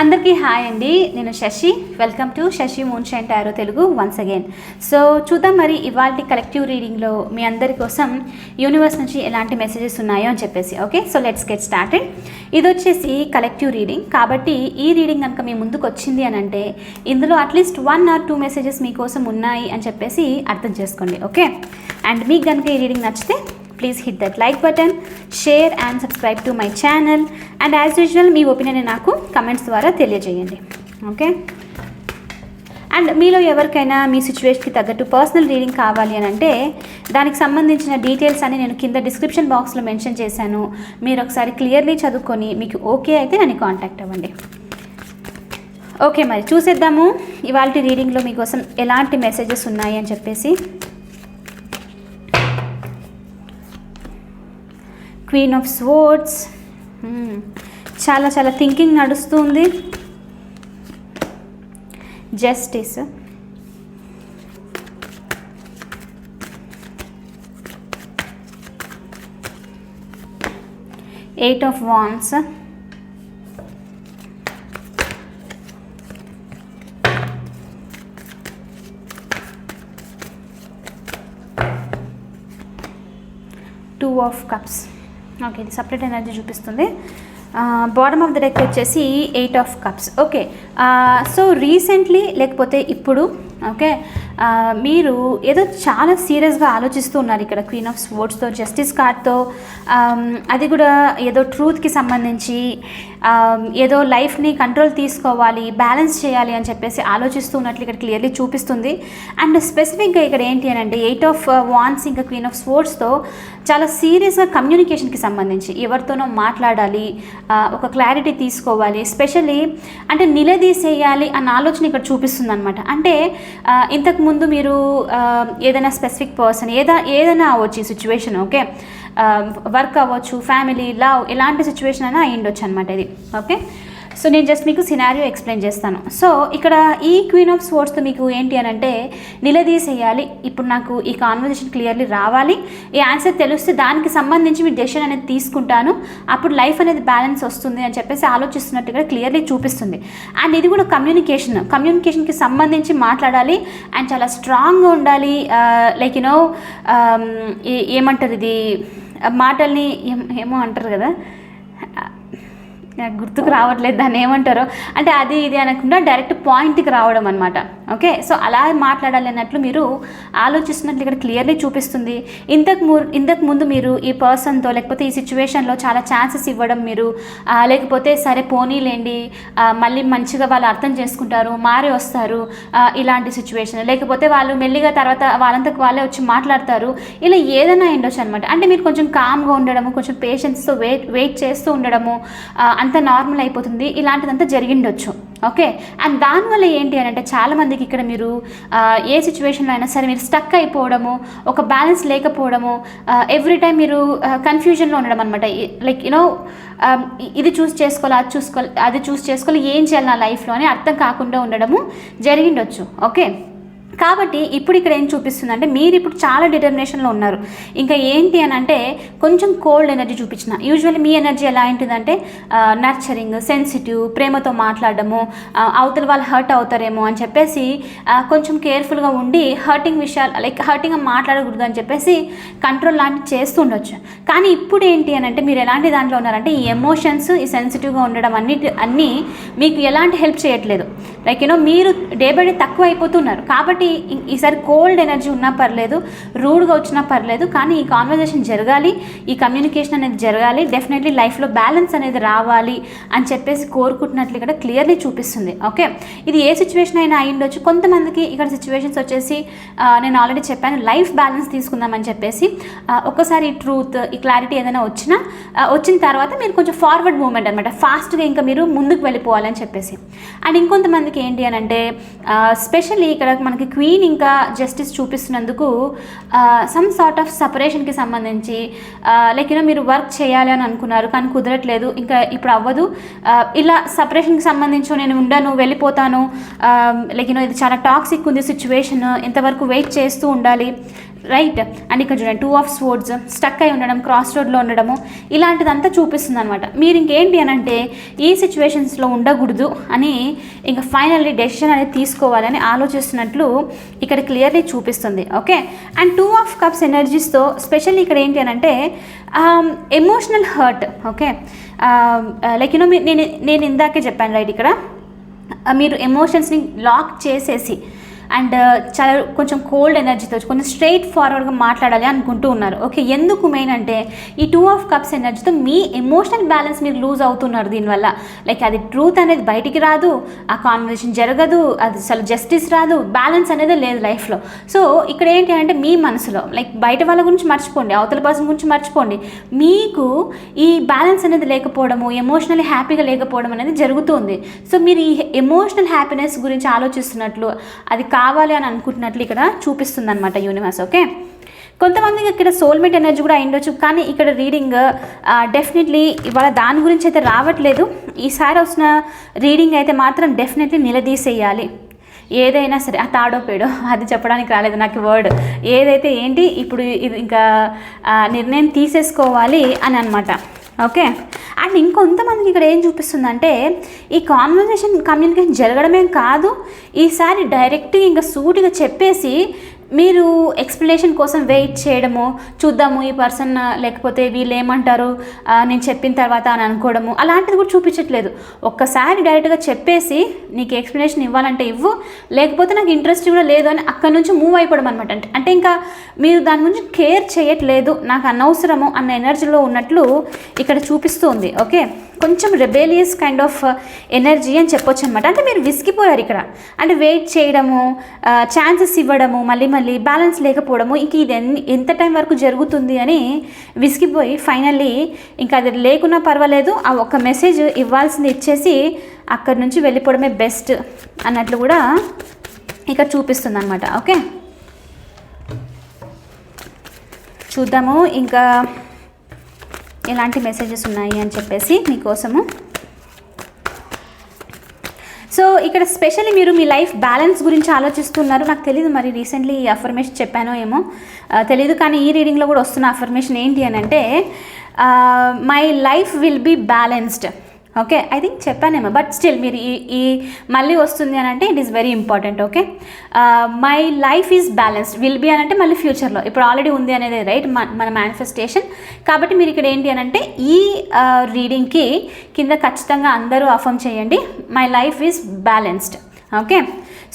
అందరికీ హాయ్ అండి. నేను Sasi. Welcome to Sasi moonshine tarot Telugu once again so చూద్దాం మరి ఇవాళ కలెక్టివ్ రీడింగ్లో మీ అందరి కోసం యూనివర్స్ నుంచి ఎలాంటి మెసేజెస్ ఉన్నాయో అని చెప్పేసి. Okay so let's get started ఇది వచ్చేసి కలెక్టివ్ రీడింగ్ కాబట్టి ఈ రీడింగ్ కనుక మీ ముందుకు వచ్చింది అని అంటే ఇందులో at least one or two messages మీకోసం ఉన్నాయి అని చెప్పేసి అర్థం చేసుకోండి. ఓకే అండ్ మీకు కనుక ఈ రీడింగ్ నచ్చితే please hit that like button share and subscribe to my channel and as usual me opinion నాకు కమెంట్స్ ద్వారా తెలియజేయండి. ఓకే అండ్ మీలో ఎవరికైనా మీ సిచ్యువేషన్కి తగ్గట్టు పర్సనల్ రీడింగ్ కావాలి అని అంటే దానికి సంబంధించిన డీటెయిల్స్ అని నేను కింద డిస్క్రిప్షన్ బాక్స్లో మెన్షన్ చేశాను. మీరు ఒకసారి క్లియర్లీ చదువుకొని మీకు ఓకే అయితే నన్ను కాంటాక్ట్ అవ్వండి. ఓకే మరి చూసేద్దాము. ఇవాళ రీడింగ్లో మీకోసం ఎలాంటి మెసేజెస్ ఉన్నాయి అని చెప్పేసి. క్వీన్ ఆఫ్ స్వోర్డ్స్ చాలా చాలా థింకింగ్ నడుస్తుంది. Justice eight of wands two of cups okay ఇది సపరేట్ ఎనర్జీ చూపిస్తుంది బాటమ్ ఆఫ్ ద డెక్ వచ్చేసి eight of cups okay so recently లేకపోతే ఇప్పుడు ఓకే మీరు ఏదో చాలా సీరియస్గా ఆలోచిస్తూ ఉన్నారు ఇక్కడ క్వీన్ ఆఫ్ స్పోర్ట్స్తో జస్టిస్ కార్డ్తో అది కూడా ఏదో ట్రూత్కి సంబంధించి ఏదో లైఫ్ని కంట్రోల్ తీసుకోవాలి బ్యాలెన్స్ చేయాలి అని చెప్పేసి ఆలోచిస్తూ ఉన్నట్లు ఇక్కడ క్లియర్లీ చూపిస్తుంది. అండ్ స్పెసిఫిక్గా ఇక్కడ ఏంటి అని అంటే ఎయిట్ ఆఫ్ వాన్స్ ఇంకా క్వీన్ ఆఫ్ స్పోర్ట్స్తో చాలా సీరియస్గా కమ్యూనికేషన్కి సంబంధించి ఎవరితోనో మాట్లాడాలి ఒక క్లారిటీ తీసుకోవాలి స్పెషల్లీ అంటే నిలదీసేయాలి అన్న ఆలోచన ఇక్కడ చూపిస్తుంది అనమాట అంటే ఇంతకు ముందు మీరు ఏదైనా స్పెసిఫిక్ పర్సన్ ఏదా ఏదైనా అవ్వచ్చు ఈ సిచ్యువేషన్ ఓకే వర్క్ అవ్వచ్చు ఫ్యామిలీ లవ్ ఎలాంటి సిచ్యువేషన్ అయినా అయ్యిండొచ్చు అనమాట ఇది ఓకే సో నేను జస్ట్ మీకు సినారియో ఎక్స్ప్లెయిన్ చేస్తాను. సో ఇక్కడ ఈ క్వీన్ ఆఫ్ స్పోర్ట్స్తో మీకు ఏంటి అని అంటే నిలదీసేయాలి. ఇప్పుడు నాకు ఈ కాన్వర్జేషన్ క్లియర్లీ రావాలి. ఈ ఆన్సర్ తెలిస్తే దానికి సంబంధించి మీ డెసిషన్ అనేది తీసుకుంటాను. అప్పుడు లైఫ్ అనేది బ్యాలెన్స్ వస్తుంది అని చెప్పేసి ఆలోచిస్తున్నట్టు ఇక్కడ క్లియర్లీ చూపిస్తుంది. అండ్ ఇది కూడా కమ్యూనికేషన్ కమ్యూనికేషన్కి సంబంధించి మాట్లాడాలి. అండ్ చాలా స్ట్రాంగ్గా ఉండాలి. లైక్ యునో ఏమంటారు ఇది? మాటల్ని ఏమో అంటారు కదా? నాకు గుర్తుకు రావట్లేదు దాన్ని ఏమంటారో. అంటే అది ఇది అనకుండా డైరెక్ట్ పాయింట్కి రావడం అనమాట ఓకే సో అలా మాట్లాడాలి అన్నట్లు మీరు ఆలోచిస్తున్నట్లు ఇక్కడ క్లియర్లీ చూపిస్తుంది. ఇంతకు ము ఇంతకు ముందు మీరు ఈ పర్సన్తో లేకపోతే ఈ సిచ్యువేషన్లో చాలా ఛాన్సెస్ ఇవ్వడం మీరు లేకపోతే సరే పోనీలేండి మళ్ళీ మంచిగా వాళ్ళు అర్థం చేసుకుంటారు మారి వస్తారు ఇలాంటి సిచ్యువేషన్ లేకపోతే వాళ్ళు మెల్లిగా తర్వాత వాళ్ళంతకు వాళ్ళే వచ్చి మాట్లాడతారు. ఇలా ఏదైనా ఉండొచ్చు అనమాట అంటే మీరు కొంచెం కామ్గా ఉండడము కొంచెం పేషెన్స్తో వెయిట్ వెయిట్ చేస్తూ ఉండడము అంత నార్మల్ అయిపోతుంది. ఇలాంటిదంతా జరిగిండొచ్చు ఓకే అండ్ దానివల్ల ఏంటి అని అంటే చాలామంది చాలామందికి ఇక్కడ మీరు ఏ సిచ్యువేషన్లో అయినా సరే మీరు స్టక్ అయిపోవడము ఒక బ్యాలెన్స్ లేకపోవడము ఎవ్రీ టైం మీరు కన్ఫ్యూజన్లో ఉండడం అనమాట లైక్ యూనో ఇది చూస్ చేసుకోవాలి అది చూసుకోవాలి అది చూస్ చేసుకోవాలి ఏం చేయాలి నా లైఫ్లో అని అర్థం కాకుండా ఉండడము జరిగిండొచ్చు. ఓకే కాబట్టి ఇప్పుడు ఇక్కడ ఏం చూపిస్తుంది అంటే మీరు ఇప్పుడు చాలా డిటర్మినేషన్లో ఉన్నారు. ఇంకా ఏంటి అని అంటే కొంచెం కోల్డ్ ఎనర్జీ చూపించిన. యూజువల్లీ మీ ఎనర్జీ ఎలా ఏంటిదంటే నర్చరింగ్ సెన్సిటివ్ ప్రేమతో మాట్లాడడము అవతల వాళ్ళు హర్ట్ అవుతారేమో అని చెప్పేసి కొంచెం కేర్ఫుల్గా ఉండి హర్టింగ్ విషయాలు లైక్ హర్టింగ్ మాట్లాడకూడదు అని చెప్పేసి కంట్రోల్ లాంటివి చేస్తూ ఉండొచ్చు. కానీ ఇప్పుడు ఏంటి అని అంటే మీరు ఎలాంటి దాంట్లో ఉన్నారంటే ఈ ఎమోషన్స్ ఈ సెన్సిటివ్గా ఉండడం అన్నిటి అన్నీ మీకు ఎలాంటి హెల్ప్ చేయట్లేదు. లైక్ యూనో మీరు డే బై డే తక్కువ అయిపోతున్నారు కాబట్టి ఈసారి కోల్డ్ ఎనర్జీ ఉన్నా పర్లేదు రూడ్గా వచ్చినా పర్లేదు కానీ ఈ కాన్వర్జేషన్ జరగాలి ఈ కమ్యూనికేషన్ అనేది జరగాలి డెఫినెట్లీ లైఫ్లో బ్యాలెన్స్ అనేది రావాలి అని చెప్పేసి కోరుకుంటున్నట్లు ఇక్కడ క్లియర్లీ చూపిస్తుంది. ఓకే ఇది ఏ సిచ్యువేషన్ అయినా అయ్యిండొచ్చు కొంతమందికి ఇక్కడ సిచ్యువేషన్స్ వచ్చేసి నేను ఆల్రెడీ చెప్పాను లైఫ్ బ్యాలెన్స్ తీసుకుందామని చెప్పేసి ఒక్కసారి ఈ ట్రూత్ ఈ క్లారిటీ ఏదైనా వచ్చినా వచ్చిన తర్వాత మీరు కొంచెం ఫార్వర్డ్ మూమెంట్ అనమాట ఫాస్ట్గా ఇంకా మీరు ముందుకు వెళ్ళిపోవాలని చెప్పేసి. అండ్ ఇంకొంతమందికి ఏంటి అని అంటే స్పెషల్లీ ఇక్కడ మనకి క్వీన్ ఇంకా జస్టిస్ చూపిస్తున్నందుకు సమ్ సార్ట్ ఆఫ్ సపరేషన్కి సంబంధించి లైక్ యూనో మీరు వర్క్ చేయాలి అని అనుకున్నారు కానీ కుదరట్లేదు ఇంకా ఇప్పుడు అవ్వదు. ఇలా సపరేషన్కి సంబంధించి నేను ఉండను వెళ్ళిపోతాను లైక్ యూనో ఇది చాలా టాక్సిక్ ఉంది సిచ్యువేషన్ ఇంతవరకు వెయిట్ చేస్తూ ఉండాలి. రైట్ అండ్ ఇక్కడ చూడండి టూ ఆఫ్ స్పోర్ట్స్ స్టక్ అయి ఉండడం క్రాస్ రోడ్లో ఉండడము ఇలాంటిదంతా చూపిస్తుంది అనమాట మీరు ఇంకేంటి అని అంటే ఈ సిచ్యువేషన్స్లో ఉండకూడదు అని ఇంకా ఫైనల్లీ డెసిషన్ అనేది తీసుకోవాలని ఆలోచిస్తున్నట్లు ఇక్కడ క్లియర్లీ చూపిస్తుంది. Okay and two of cups ఎనర్జీస్తో specially ఇక్కడ ఏంటి అని అంటే emotional hurt okay like you know నేను నేను ఇందాకే చెప్పాను రైట్ ఇక్కడ మీరు ఎమోషన్స్ని లాక్ చేసేసి అండ్ uh, చాలా కొంచెం కోల్డ్ ఎనర్జీతో కొంచెం స్ట్రైట్ ఫార్వర్డ్గా మాట్లాడాలి అనుకుంటూ ఉన్నారు. ఓకే ఎందుకు మెయిన్ అంటే ఈ టూ ఆఫ్ కప్స్ ఎనర్జీతో మీ ఎమోషనల్ బ్యాలెన్స్ మీరు లూజ్ అవుతున్నారు దీనివల్ల. లైక్ అది ట్రూత్ అనేది బయటికి రాదు ఆ కాన్వర్జేషన్ జరగదు అది అసలు జస్టిస్ రాదు బ్యాలెన్స్ అనేది లేదు లైఫ్లో సో ఇక్కడ ఏంటి అంటే మీ మనసులో లైక్ బయట వాళ్ళ గురించి మర్చిపోండి అవతల పర్సన్ గురించి మర్చిపోండి. మీకు ఈ బ్యాలెన్స్ అనేది లేకపోవడము ఎమోషనల్ హ్యాపీగా లేకపోవడం అనేది జరుగుతుంది సో మీరు ఈ ఎమోషనల్ హ్యాపీనెస్ గురించి ఆలోచిస్తున్నట్లు అది కావాలి అని అనుకుంటున్నట్లు ఇక్కడ చూపిస్తుంది అనమాట యూనివర్స్ ఓకే కొంతమందికి ఇక్కడ సోల్మేట్ ఎనర్జీ కూడా అయిండొచ్చు కానీ ఇక్కడ రీడింగ్ డెఫినెట్లీ ఇవాళ దాని గురించి అయితే రావట్లేదు. ఈసారి వచ్చిన రీడింగ్ అయితే మాత్రం డెఫినెట్లీ నిలదీసేయాలి. ఏదైనా సరే ఆ తాడో పేడో అది చెప్పడానికి రాలేదు నాకు వర్డ్ ఏదైతే ఏంటి ఇప్పుడు ఇది ఇంకా నిర్ణయం తీసేసుకోవాలి అని అనమాట ఓకే అండ్ ఇంకొంతమందికి ఇక్కడ ఏం చూపిస్తుందంటే ఈ కాన్వర్జేషన్ కమ్యూనికేషన్ జరగడమే కాదు ఈసారి డైరెక్ట్గా ఇంకా సూటిగా చెప్పేసి మీరు ఎక్స్ప్లెనేషన్ కోసం వెయిట్ చేయడము చూద్దాము ఈ పర్సన్ లేకపోతే వీళ్ళు ఏమంటారు నేను చెప్పిన తర్వాత అని అనుకోవడము అలాంటిది కూడా చూపించట్లేదు. ఒక్కసారి డైరెక్ట్గా చెప్పేసి నీకు ఎక్స్ప్లెనేషన్ ఇవ్వాలంటే ఇవ్వు లేకపోతే నాకు ఇంట్రెస్ట్ కూడా లేదు అని అక్కడ నుంచి మూవ్ అయిపోవడం అనమాట అంటే అంటే ఇంకా మీరు దాని గురించి కేర్ చేయట్లేదు నాకు అనవసరము అన్న ఎనర్జీలో ఉన్నట్లు ఇక్కడ చూపిస్తుంది ఓకే కొంచెం రెబేలియస్ కైండ్ ఆఫ్ ఎనర్జీ అని చెప్పొచ్చు అనమాట అంటే మీరు విసిగిపోయారు ఇక్కడ. అంటే వెయిట్ చేయడము ఛాన్సెస్ ఇవ్వడము మళ్ళీ మళ్ళీ బ్యాలెన్స్ లేకపోవడము ఇంక ఇది ఎంత టైం వరకు జరుగుతుంది అని విసిగిపోయి ఫైనల్లీ ఇంకా అది లేకున్నా పర్వాలేదు ఆ ఒక్క మెసేజ్ ఇవ్వాల్సింది ఇచ్చేసి అక్కడి నుంచి వెళ్ళిపోవడమే బెస్ట్ అన్నట్లు కూడా ఇక్కడ చూపిస్తుంది అనమాట ఓకే చూద్దాము. ఇంకా ఎలాంటి మెసేజెస్ ఉన్నాయి అని చెప్పేసి మీకోసము. సో ఇక్కడ స్పెషల్లీ మీరు మీ లైఫ్ బ్యాలెన్స్ గురించి ఆలోచిస్తున్నారు. నాకు తెలియదు మరి రీసెంట్లీ ఈ అఫర్మేషన్ చెప్పానో ఏమో. తెలియదు కానీ ఈ రీడింగ్లో కూడా వస్తున్న అఫర్మేషన్ ఏంటి అని అంటే my life will be balanced okay I think చెప్పానేమో but still మీరు ఈ ఈ మళ్ళీ వస్తుంది అని అంటే it is very important okay my life is balanced will be అని అంటే మళ్ళీ ఫ్యూచర్లో ఇప్పుడు ఆల్రెడీ ఉంది అనేది రైట్ మన మేనిఫెస్టేషన్ కాబట్టి మీరు ఇక్కడ ఏంటి అని అంటే ఈ uh, రీడింగ్కి కింద ఖచ్చితంగా అందరూ అఫర్మ్ చేయండి my life is balanced okay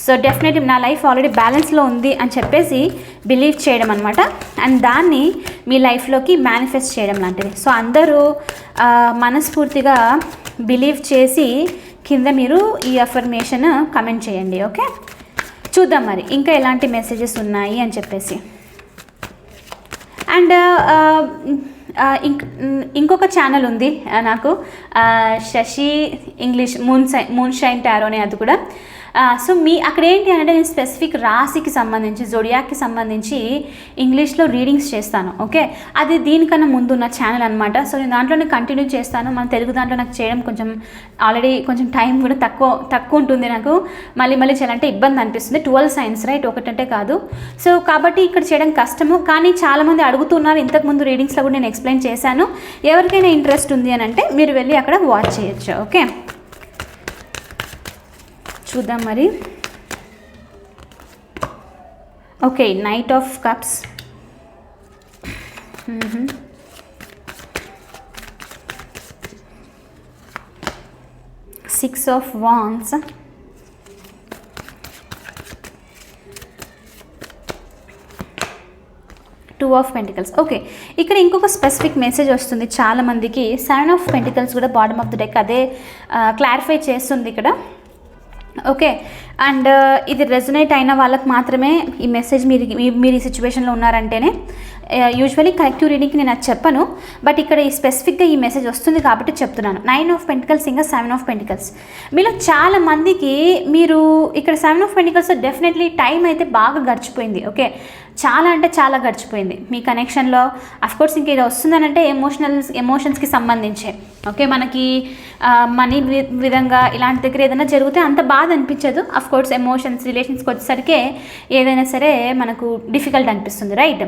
so definitely నా లైఫ్ ఆల్రెడీ బ్యాలెన్స్లో ఉంది అని చెప్పేసి బిలీవ్ చేయడం అనమాట అండ్ దాన్ని మీ లైఫ్లోకి మేనిఫెస్ట్ చేయడం లాంటిది. సో అందరూ uh, మనస్ఫూర్తిగా బిలీవ్ చేసి కింద మీరు ఈ అఫర్మేషన్ కమెంట్ చేయండి ఓకే చూద్దాం మరి ఇంకా ఎలాంటి మెసేజెస్ ఉన్నాయి అని చెప్పేసి. అండ్ uh, uh, ఇంకొక ఛానల్ ఉంది uh, నాకు శశి ఇంగ్లీష్ మూన్ సై మూన్ షైన్ టారో అనే అది కూడా. సో మీ అక్కడ ఏంటి అంటే నేను స్పెసిఫిక్ రాశికి సంబంధించి జొడియాక్కి సంబంధించి ఇంగ్లీష్లో రీడింగ్స్ చేస్తాను ఓకే? అది దీనికన్నా ముందు నా ఛానల్ అనమాట సో నేను దాంట్లోనే కంటిన్యూ చేస్తాను. మన తెలుగు దాంట్లో నాకు చేయడం కొంచెం ఆల్రెడీ కొంచెం టైం కూడా తక్కువ తక్కువ ఉంటుంది నాకు. మళ్ళీ మళ్ళీ చేయాలంటే ఇబ్బంది అనిపిస్తుంది. ట్వెల్వ్ సైన్స్ రైట్ ఒకటంటే కాదు. సో కాబట్టి ఇక్కడ చేయడం కష్టము. కానీ చాలామంది అడుగుతున్నారు. ఇంతకుముందు రీడింగ్స్లో కూడా నేను ఎక్స్ప్లెయిన్ చేశాను. ఎవరికైనా ఇంట్రెస్ట్ ఉంది అని అంటే మీరు వెళ్ళి అక్కడ వాచ్ చేయొచ్చు ఓకే? చూద్దాం మరి. Okay knight of cups six of wands two of pentacles okay ఇక్కడ ఇంకొక స్పెసిఫిక్ మెసేజ్ వస్తుంది చాలా మందికి సెవెన్ ఆఫ్ పెంటికల్స్ కూడా బాటమ్ ఆఫ్ ద డెక్ అదే క్లారిఫై చేస్తుంది ఇక్కడ. ఓకే. అండ్ uh, ఇది రెజొనేట్ అయిన వాళ్ళకి మాత్రమే ఈ మెసేజ్ మీరు మీ- మీరు ఈ సిచ్యువేషన్లో ఉన్నారంటేనే యూజువలీ కలెక్టివ్ రీడింగ్కి నేను అది చెప్పను. బట్ ఇక్కడ ఈ స్పెసిఫిక్గా ఈ మెసేజ్ వస్తుంది కాబట్టి చెప్తున్నాను. నైన్ ఆఫ్ పెంటికల్స్ ఇంకా సెవెన్ ఆఫ్ పెంటికల్స్ మీలో చాలా మందికి మీరు ఇక్కడ seven of pentacles definitely time అయితే బాగా గడిచిపోయింది. ఓకే చాలా అంటే చాలా గడిచిపోయింది. మీ కనెక్షన్లో అఫ్కోర్స్ ఇంక ఇది వస్తుందనంటే ఎమోషనల్ ఎమోషన్స్కి సంబంధించే. ఓకే మనకి మనీ విధంగా ఇలాంటి దగ్గర ఏదైనా జరిగితే అంత బాధ అనిపించదు. అఫ్కోర్స్ ఎమోషన్స్ రిలేషన్స్కి వచ్చేసరికి ఏదైనా సరే మనకు డిఫికల్ట్ అనిపిస్తుంది రైట్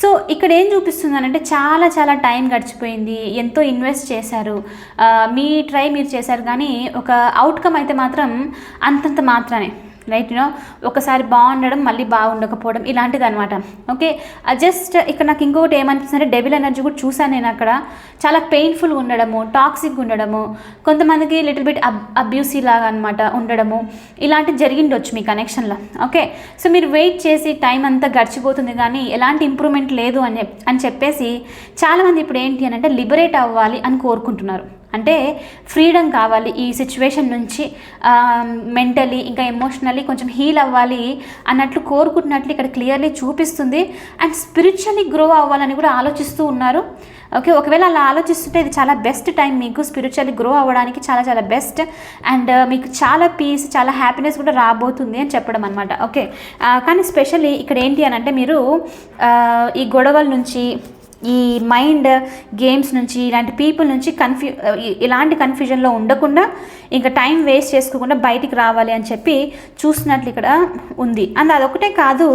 సో ఇక్కడ ఏం చూపిస్తుందనంటే చాలా చాలా టైం గడిచిపోయింది. ఎంతో ఇన్వెస్ట్ చేశారు. మీ ట్రై మీరు చేశారు కానీ ఒక అవుట్కమ్ అయితే మాత్రం అంతంత మాత్రమే. రైట్ యూనో ఒకసారి బాగుండడం మళ్ళీ బాగుండకపోవడం ఇలాంటిది అనమాట ఓకే జస్ట్ uh, ఇక్కడ నాకు ఇంకొకటి ఏమనిపిస్తుంది డెబిల్ ఎనర్జీ కూడా చూసాను నేను అక్కడ. చాలా పెయిన్ఫుల్గా ఉండడము టాక్సిక్ ఉండడము కొంతమందికి లిటిల్ బిట్ అబ్ అబ్యూసీ లాగా అనమాట ఉండడము. ఇలాంటివి జరిగిండొచ్చు మీ కనెక్షన్లో ఓకే సో మీరు వెయిట్ చేసి టైం అంతా గడిచిపోతుంది కానీ ఎలాంటి ఇంప్రూవ్మెంట్ లేదు అని అని చెప్పేసి చాలామంది ఇప్పుడు ఏంటి అని అంటే లిబరేట్ అవ్వాలి అని కోరుకుంటున్నారు. అంటే ఫ్రీడమ్ కావాలి ఈ సిచ్యువేషన్ నుంచి మెంటలీ ఇంకా ఎమోషనల్లీ కొంచెం హీల్ అవ్వాలి అన్నట్లు కోరుకుంటున్నట్లు ఇక్కడ క్లియర్లీ చూపిస్తుంది. అండ్ స్పిరిచువల్లీ గ్రో అవ్వాలని కూడా ఆలోచిస్తూ ఉన్నారు. ఓకే ఒకవేళ అలా ఆలోచిస్తుంటే ఇది చాలా బెస్ట్ టైం మీకు స్పిరిచువల్లీ గ్రో అవ్వడానికి చాలా చాలా బెస్ట్. అండ్ మీకు చాలా పీస్ చాలా హ్యాపీనెస్ కూడా రాబోతుంది అని చెప్పడం అనమాట ఓకే కానీ స్పెషల్లీ ఇక్కడ ఏంటి అని అంటే మీరు ఈ గొడవల నుంచి ఈ మైండ్ గేమ్స్ నుంచి ఇలాంటి పీపుల్ నుంచి కన్ఫ్యూ ఇలాంటి కన్ఫ్యూజన్లో ఉండకుండా ఇంకా టైం వేస్ట్ చేసుకోకుండా బయటికి రావాలి అని చెప్పి చూస్తున్నట్లు ఇక్కడ ఉంది. అండ్ అదొకటే కాదు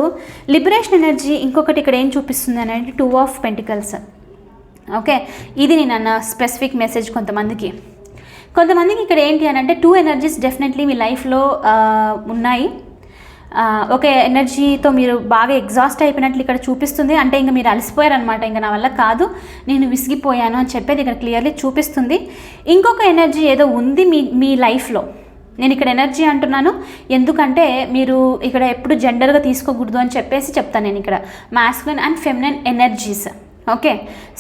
లిబరేషన్ ఎనర్జీ ఇంకొకటి ఇక్కడ ఏం చూపిస్తుంది అని అంటే టూ ఆఫ్ పెంటికల్స్. ఓకే? ఇది నేను అన్న స్పెసిఫిక్ మెసేజ్ కొంతమందికి. కొంతమందికి ఇక్కడ ఏంటి అని అంటే టూ ఎనర్జీస్ డెఫినెట్లీ మీ లైఫ్లో ఉన్నాయి. ఒక ఎనర్జీతో మీరు బాగా ఎగ్జాస్ట్ అయిపోయినట్లు ఇక్కడ చూపిస్తుంది. అంటే ఇంకా మీరు అలసిపోయారనమాట ఇంకా నా వల్ల కాదు. నేను విసిగిపోయాను అని చెప్పేది ఇక్కడ క్లియర్లీ చూపిస్తుంది. ఇంకొక ఎనర్జీ ఏదో ఉంది మీ మీ లైఫ్లో నేను ఇక్కడ ఎనర్జీ అంటున్నాను. ఎందుకంటే మీరు ఇక్కడ ఎప్పుడు జెండర్గా తీసుకోకూడదు అని చెప్పేసి చెప్తాను నేను ఇక్కడ. Masculine and feminine energies okay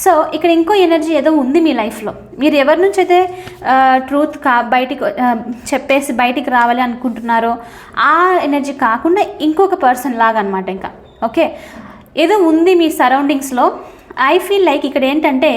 so ఇక్కడ ఇంకో ఎనర్జీ ఏదో ఉంది మీ లైఫ్లో మీరు ఎవరి నుంచి అయితే ట్రూత్ కా బయటికి చెప్పేసి బయటికి రావాలి అనుకుంటున్నారో ఆ ఎనర్జీ కాకుండా ఇంకొక పర్సన్ లాగా అనమాట ఇంకా. ఓకే ఏదో ఉంది మీ సరౌండింగ్స్లో ఐ ఫీల్ లైక్ ఇక్కడ ఏంటంటే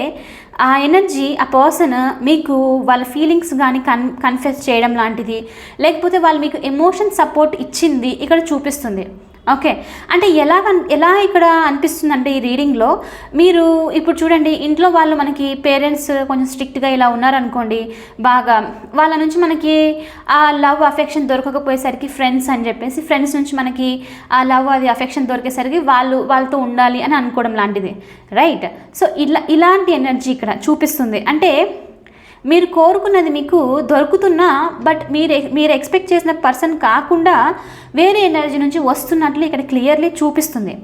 ఆ ఎనర్జీ ఆ పర్సన్ మీకు వాళ్ళ ఫీలింగ్స్ కానీ కన్ కన్ఫెస్ చేయడం లాంటిది. లేకపోతే వాళ్ళు మీకు ఎమోషన్ సపోర్ట్ ఇచ్చింది ఇక్కడ చూపిస్తుంది. ఓకే. అంటే ఎలా ఎలా ఇక్కడ అనిపిస్తుందంటే ఈ రీడింగ్లో మీరు ఇప్పుడు చూడండి ఇంట్లో వాళ్ళు మనకి పేరెంట్స్ కొంచెం స్ట్రిక్ట్గా ఇలా ఉన్నారనుకోండి బాగా వాళ్ళ నుంచి మనకి ఆ లవ్ అఫెక్షన్ దొరకకపోయేసరికి ఫ్రెండ్స్ అని చెప్పేసి ఫ్రెండ్స్ నుంచి మనకి ఆ లవ్ అది అఫెక్షన్ దొరికేసరికి వాళ్ళు వాళ్ళతో ఉండాలి అని అనుకోవడం లాంటిది. రైట్? సో ఇలా ఇలాంటి ఎనర్జీ ఇక్కడ చూపిస్తుంది. అంటే మీరు కోరుకున్నది మీకు దొరుకుతున్నా బట్ మీరు మీరు ఎక్స్పెక్ట్ చేసిన పర్సన్ కాకుండా వేరే ఎనర్జీ నుంచి వస్తున్నట్లు ఇక్కడ క్లియర్లీ చూపిస్తుంది.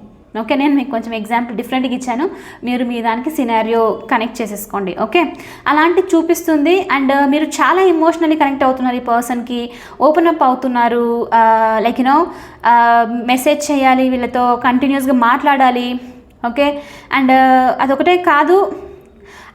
ఓకే నేను మీకు కొంచెం ఎగ్జాంపుల్ డిఫరెంట్గా ఇచ్చాను. మీరు మీ దానికి సినారియో కనెక్ట్ చేసేసుకోండి ఓకే? అలాంటి చూపిస్తుంది అండ్ మీరు చాలా ఎమోషనల్లీ కనెక్ట్ అవుతున్నారు ఈ పర్సన్కి ఓపెన్ అప్ అవుతున్నారు లైక్ యూనో మెసేజ్ చేయాలి వీళ్ళతో కంటిన్యూస్గా మాట్లాడాలి ఓకే? అండ్ అదొకటే కాదు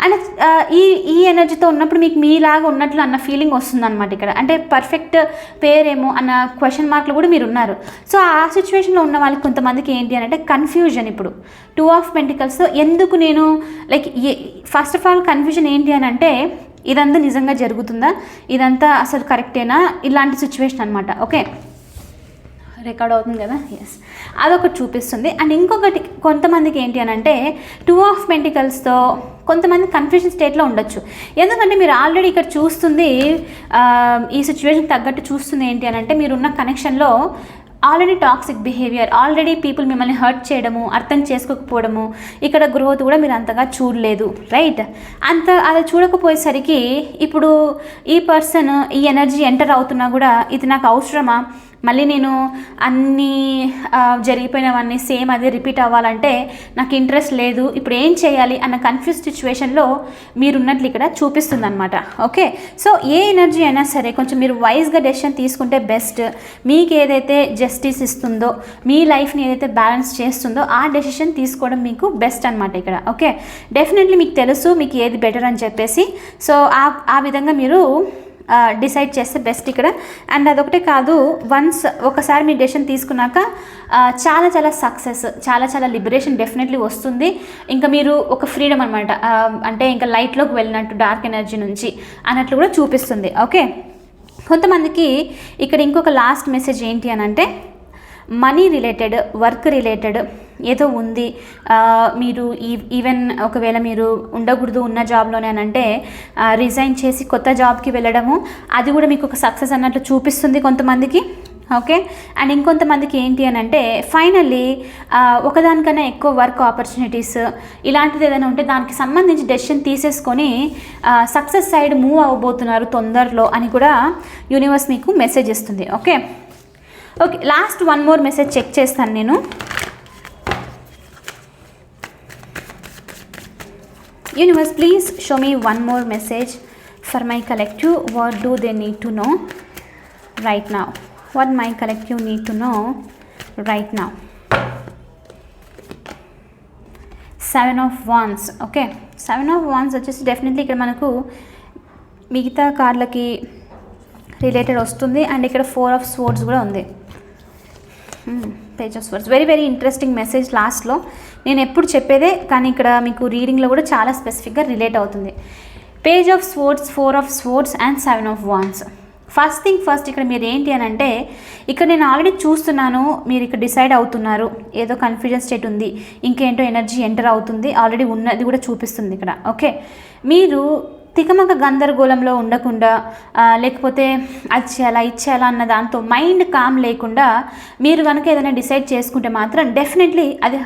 అండ్ uh, ఈ ఈ ఎనర్జీతో ఉన్నప్పుడు మీకు మీలాగా ఉన్నట్లు అన్న ఫీలింగ్ వస్తుంది అనమాట ఇక్కడ. అంటే పర్ఫెక్ట్ పేరేమో అన్న క్వశ్చన్ మార్క్లు కూడా మీరు ఉన్నారు. సో ఆ సిచ్యువేషన్లో ఉన్న వాళ్ళకి కొంతమందికి ఏంటి అని అంటే కన్ఫ్యూజన్ ఇప్పుడు. టూ ఆఫ్ పెంటికల్స్తో ఎందుకు నేను like first of all confusion ఏంటి అని అంటే ఇదంతా నిజంగా జరుగుతుందా? ఇదంతా అసలు కరెక్టేనా ఇలాంటి సిచ్యువేషన్ అనమాట ఓకే రికార్డ్ అవుతుంది కదా? ఎస్ అదొకటి చూపిస్తుంది. అండ్ ఇంకొకటి కొంతమందికి ఏంటి అని అంటే టూ ఆఫ్ పెంటికల్స్తో కొంతమంది కన్ఫ్యూజన్ స్టేట్లో ఉండొచ్చు. ఎందుకంటే మీరు ఆల్రెడీ ఇక్కడ చూస్తుంది ఈ సిచ్యువేషన్ తగ్గట్టు చూస్తుంది ఏంటి అని అంటే మీరున్న కనెక్షన్లో already toxic behaviour already people మిమ్మల్ని హర్ట్ చేయడము అర్థం చేసుకోకపోవడము ఇక్కడ గ్రోత్ కూడా మీరు అంతగా చూడలేదు రైట్ అంత అది చూడకపోయేసరికి ఇప్పుడు ఈ పర్సన్ ఈ ఎనర్జీ ఎంటర్ అవుతున్నా కూడా ఇది నాకు అవసరమా? మళ్ళీ నేను అన్నీ జరిగిపోయినవన్నీ సేమ్ అదే రిపీట్ అవ్వాలంటే నాకు ఇంట్రెస్ట్ లేదు. ఇప్పుడు ఏం చేయాలి అన్న కన్ఫ్యూజ్ సిచ్యువేషన్లో మీరున్నట్లు ఇక్కడ చూపిస్తుంది అనమాట ఓకే? సో ఏ ఎనర్జీ అయినా సరే కొంచెం మీరు వైజ్గా డెసిషన్ తీసుకుంటే బెస్ట్ మీకు ఏదైతే జస్టిస్ ఇస్తుందో మీ లైఫ్ని ఏదైతే బ్యాలెన్స్ చేస్తుందో ఆ డెసిషన్ తీసుకోవడం మీకు బెస్ట్ అనమాట ఇక్కడ. ఓకే? డెఫినెట్లీ మీకు తెలుసు మీకు ఏది బెటర్ అని చెప్పేసి. సో ఆ ఆ విధంగా మీరు డిసైడ్ చేస్తే బెస్ట్ ఇక్కడ. అండ్ అదొకటే కాదు వన్స్ ఒకసారి మీ డెసిషన్ తీసుకున్నాక చాలా చాలా సక్సెస్ చాలా చాలా లిబరేషన్ డెఫినెట్లీ వస్తుంది. ఇంకా మీరు ఒక ఫ్రీడమ్ అనమాట అంటే ఇంకా లైట్లోకి వెళ్ళినట్టు డార్క్ ఎనర్జీ నుంచి అన్నట్లు కూడా చూపిస్తుంది. ఓకే కొంతమందికి ఇక్కడ ఇంకొక లాస్ట్ మెసేజ్ ఏంటి అని అంటే మనీ రిలేటెడ్ వర్క్ రిలేటెడ్ ఏదో ఉంది. మీరు ఈవెన్ ఒకవేళ మీరు ఉండకూడదు ఉన్న జాబ్లోనే అని అంటే రిజైన్ చేసి కొత్త జాబ్కి వెళ్ళడము అది కూడా మీకు ఒక సక్సెస్ అన్నట్లు చూపిస్తుంది కొంతమందికి. ఓకే అండ్ ఇంకొంతమందికి ఏంటి అని అంటే ఫైనల్లీ ఒకదానికన్నా ఎక్కువ వర్క్ ఆపర్చునిటీస్ ఇలాంటిది ఏదైనా ఉంటే దానికి సంబంధించి డెసిషన్ తీసేసుకొని సక్సెస్ సైడ్ మూవ్ అవ్వబోతున్నారు తొందరలో అని కూడా యూనివర్స్ మీకు మెసేజ్ ఇస్తుంది. Okay okay last one more message check చేస్తాను నేను. Universe please show me one more message for my collective what do they need to know right now? What my collective need to know right now? Seven of wands okay seven of wands వచ్చేసి definitely ఇక్కడ మనకు మిగతా కార్లకి related వస్తుంది. And ఇక్కడ four of swords కూడా ఉంది. Hmm. Page of sports very very interesting message లాస్ట్లో నేను ఎప్పుడు చెప్పేదే కానీ ఇక్కడ మీకు రీడింగ్లో కూడా చాలా స్పెసిఫిక్గా రిలేట్ అవుతుంది. Page of sports four of sports and seven of wands first thing first ఇక్కడ మీరు ఏంటి అని అంటే ఇక్కడ నేను ఆల్రెడీ చూస్తున్నాను మీరు ఇక్కడ డిసైడ్ అవుతున్నారు. ఏదో కన్ఫ్యూజన్ స్టేట్ ఉంది ఇంకేంటో ఎనర్జీ ఎంటర్ అవుతుంది ఆల్రెడీ ఉన్నది కూడా చూపిస్తుంది ఇక్కడ. ఓకే మీరు తికమక గందరగోళంలో ఉండకుండా లేకపోతే అది చేయాలా ఇది చేయాలా అన్న దాంతో మైండ్ కామ్ లేకుండా మీరు కనుక ఏదైనా డిసైడ్ చేసుకుంటే మాత్రం డెఫినెట్లీ అది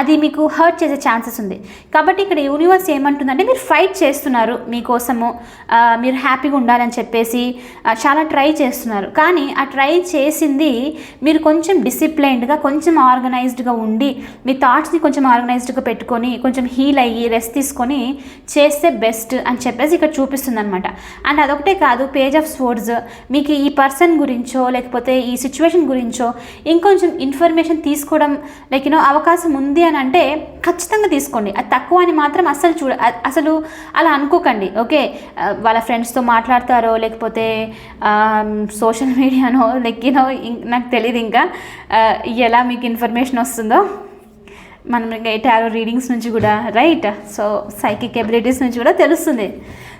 అది మీకు హర్ట్ చేసే ఛాన్సెస్ ఉంది. కాబట్టి ఇక్కడ యూనివర్స్ ఏమంటుందంటే మీరు ఫైట్ చేస్తున్నారు మీకోసము మీరు హ్యాపీగా ఉండాలని చెప్పేసి చాలా ట్రై చేస్తున్నారు. కానీ ఆ ట్రై చేసింది మీరు కొంచెం డిసిప్లైన్డ్గా కొంచెం ఆర్గనైజ్డ్గా ఉండి మీ థాట్స్ని కొంచెం ఆర్గనైజ్డ్గా పెట్టుకొని కొంచెం హీల్ అయ్యి రెస్ట్ తీసుకొని చేస్తే బెస్ట్ అని చెప్పేసి ఇక్కడ చూపిస్తుంది అనమాట అండ్ అదొకటే కాదు పేజ్ ఆఫ్ స్పోర్ట్స్ మీకు ఈ పర్సన్ గురించో లేకపోతే ఈ సిచ్యువేషన్ గురించో ఇంకొంచెం ఇన్ఫర్మేషన్ తీసుకోవడం లైక్ యూనో అవకాశం ఉంది అని అంటే ఖచ్చితంగా తీసుకోండి. అది తక్కువ అని మాత్రం అసలు చూడ అసలు అలా అనుకోకండి. ఓకే వాళ్ళ ఫ్రెండ్స్తో మాట్లాడతారో లేకపోతే సోషల్ మీడియానో లైక్ యూనో నాకు తెలియదు ఇంకా. ఎలా మీకు ఇన్ఫర్మేషన్ వస్తుందో. మనం ఇంకా టారో రీడింగ్స్ నుంచి కూడా రైట్ సో సైకిక్ ఎబిలిటీస్ నుంచి కూడా తెలుస్తుంది.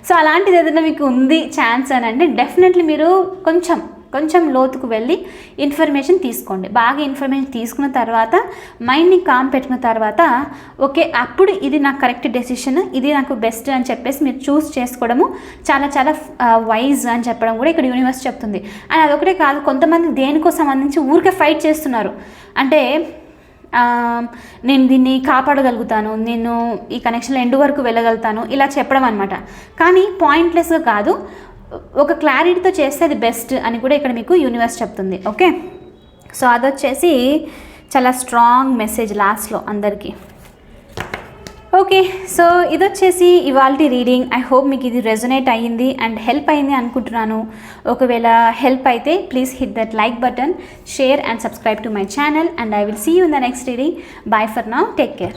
సో అలాంటిది ఏదైనా మీకు ఉంది ఛాన్స్ అని అంటే డెఫినెట్లీ మీరు కొంచెం కొంచెం లోతుకు వెళ్ళి ఇన్ఫర్మేషన్ తీసుకోండి. బాగా ఇన్ఫర్మేషన్ తీసుకున్న తర్వాత మైండ్ని కామ్ పెట్టుకున్న తర్వాత ఓకే అప్పుడు ఇది నాకు కరెక్ట్ డెసిషన్ ఇది నాకు బెస్ట్ అని చెప్పేసి మీరు చూస్ చేసుకోవడము చాలా చాలా వైజ్ అని చెప్పడం కూడా ఇక్కడ యూనివర్స్ చెప్తుంది. అండ్ అదొకటే కాదు కొంతమంది దేనికో సంబంధించి ఊరికే ఫైట్ చేస్తున్నారు. అంటే నేను దీన్ని కాపాడగలుగుతాను నేను ఈ కనెక్షన్ ఎండ్ వరకు వెళ్ళగలుగుతాను ఇలా చెప్పడం అనమాట కానీ పాయింట్లెస్గా కాదు ఒక క్లారిటీతో చేస్తే అది బెస్ట్ అని కూడా ఇక్కడ మీకు యూనివర్స్ చెప్తుంది ఓకే సో అదొచ్చేసి చాలా స్ట్రాంగ్ మెసేజ్ లాస్ట్లో అందరికీ. ఓకే సో ఇది వచ్చేసి ఇవాళ రీడింగ్ ఐ హోప్ మీకు ఇది రెజొనేట్ అయ్యింది అండ్ హెల్ప్ అయింది అనుకుంటున్నాను. ఒకవేళ హెల్ప్ అయితే please hit that like button share and subscribe to my channel and I will see you in the next reading bye for now take care